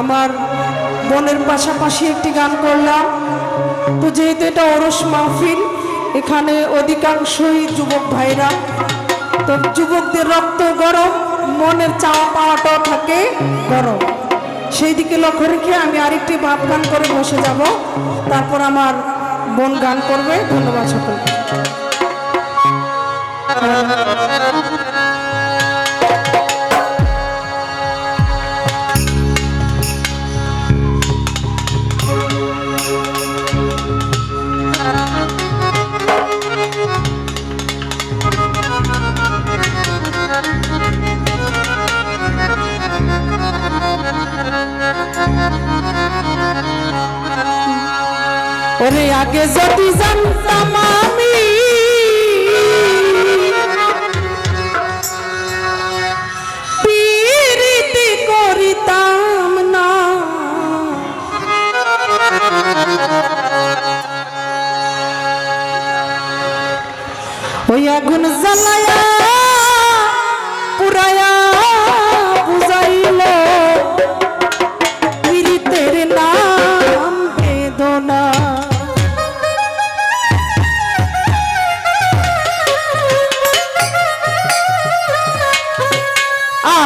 আমার বোনের পাশাপাশি একটি গান করলাম। তো যেহেতু এটা ওরস মাহফিল, এখানে অধিকাংশই যুবক ভাইরা। তো যুবকদের রক্ত গরম, মনের চাওয়া পাওয়াটাও থাকে গরম। সেই দিকে লক্ষ্য রেখে আমি আরেকটি ভাব গান করে বসে যাব। তারপর আমার বোন গান করবে। ধন্যবাদ সকলকে। আগে যদি জানতাম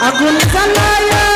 আগুন জ্বালায়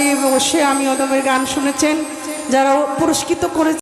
দাঁড়িয়ে বসে আমি ওদের গান শুনেছেন যারা পুরস্কৃত করেছেন।